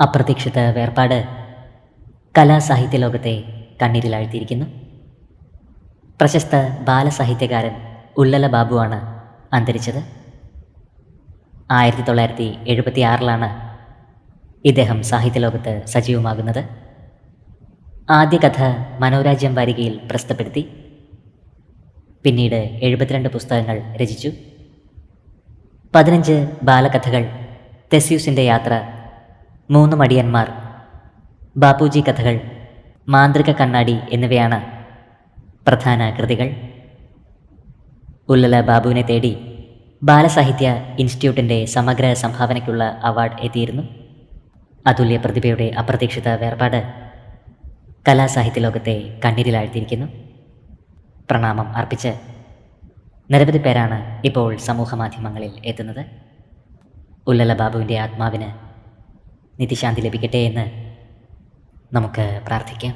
അപ്രതീക്ഷിത വേർപാട് കലാസാഹിത്യ ലോകത്തെ കണ്ണീരിലാഴ്ത്തിയിരിക്കുന്നു. പ്രശസ്ത ബാലസാഹിത്യകാരൻ ഉള്ളല ബാബുവാണ് അന്തരിച്ചത്. ആയിരത്തി തൊള്ളായിരത്തി എഴുപത്തി ആറിലാണ് ഇദ്ദേഹം സാഹിത്യലോകത്ത് സജീവമാകുന്നത്. ആദ്യ കഥ മനോരാജ്യം വാരികയിൽ പ്രസ്തപ്പെടുത്തി. പിന്നീട് എഴുപത്തിരണ്ട് പുസ്തകങ്ങൾ രചിച്ചു. പതിനഞ്ച് ബാലകഥകൾ തെസ്യൂസിന്റെ യാത്ര മൂന്ന് മടിയന്മാർ. ബാപ്പുജി കഥകൾ മാന്ത്രിക കണ്ണാടി എന്നിവയാണ് പ്രധാന കൃതികൾ. ഉല്ലല ബാബുവിനെ തേടി ബാലസാഹിത്യ ഇൻസ്റ്റിറ്റ്യൂട്ടിന്റെ സമഗ്ര സംഭാവനയ്ക്കുള്ള അവാർഡ് എത്തിയിരുന്നു. അതുല്യ പ്രതിഭയുടെ അപ്രതീക്ഷിത വേർപാട് കലാസാഹിത്യ ലോകത്തെ കണ്ണീരിലാഴ്ത്തിയിരിക്കുന്നു. പ്രണാമം അർപ്പിച്ച് നിരവധി പേരാണ് ഇപ്പോൾ സമൂഹ മാധ്യമങ്ങളിൽ എത്തുന്നത്. ഉല്ലല ബാബുവിന്റെ ആത്മാവിന് നിത്യശാന്തി ലഭിക്കട്ടെ എന്ന് നമുക്ക് പ്രാർത്ഥിക്കാം.